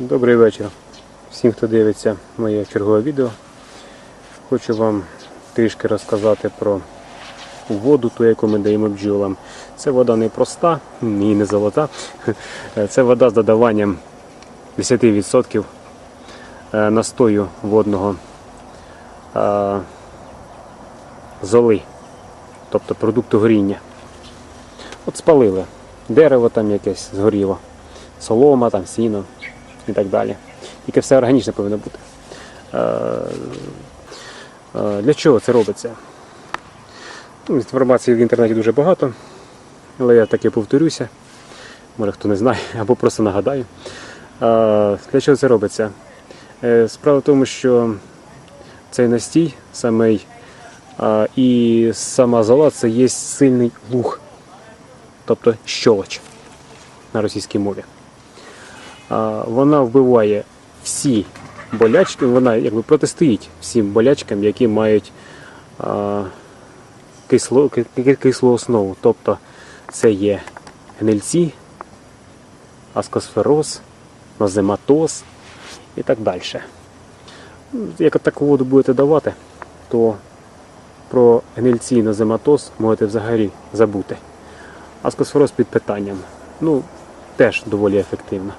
Добрий вечір всім, хто дивиться моє чергове відео. Хочу вам трішки розказати про воду, ту, яку ми даємо бджолам. Це вода не проста і не золота. Це вода з додаванням 10% е, настою водного е, золи, тобто продукту горіння. От спалили. Дерево там якесь згоріло, солома, там, сіно і так далі. Тільки все органічне повинно бути. Е, е, Для чого це робиться? Ну, Інформації в інтернеті дуже багато, але я таки повторюся. Може хто не знає, або просто нагадаю. Е, Для чого це робиться? Справа в тому, що цей настій самий і сама зола це є сильний луг, тобто щолоч на російській мові. Вона вбиває всі болячки, вона якби протистоїть всім болячкам, які мають кисло, ки- ки- кислу основу. Тобто це є гнильці, аскосфероз, нозематоз і так далі. Як таку воду будете давати, то про гнильці і нозематоз можете взагалі забути. Аскосфероз під питанням. Ну, теж доволі ефективно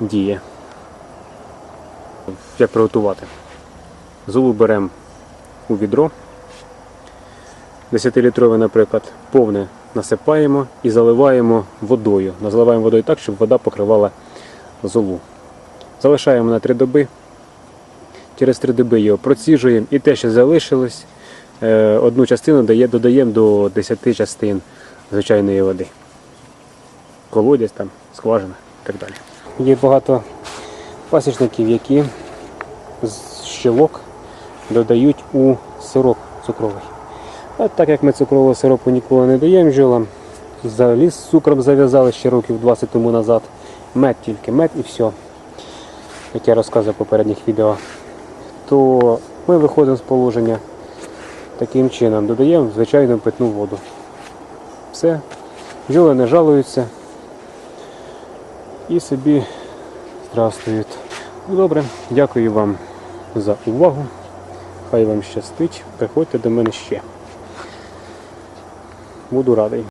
діє. Як приготувати? Золу беремо у відро. 10-літрове, наприклад, повне насипаємо і заливаємо водою. Заливаємо водою так, щоб вода покривала золу. Залишаємо на 3 доби. Через 3 доби його проціжуємо і те, що залишилось, е, одну частину додаємо до 10 частин звичайної води. Колодязь там, скважина і так далі. Є багато пасічників, які з щелок додають у сироп цукровий. А так як ми цукрового сиропу ніколи не даємо бджолам, взагалі з цукром зав'язали ще років 20 тому назад. Мед тільки мед і все. Як я розказував в попередніх відео, то ми виходимо з положення таким чином, додаємо звичайну питну воду. Все, бджоли не жалуються і собі здравствують. Ну, Добре, дякую вам за увагу. Хай вам щастить. Приходьте до мене ще. Буду радий.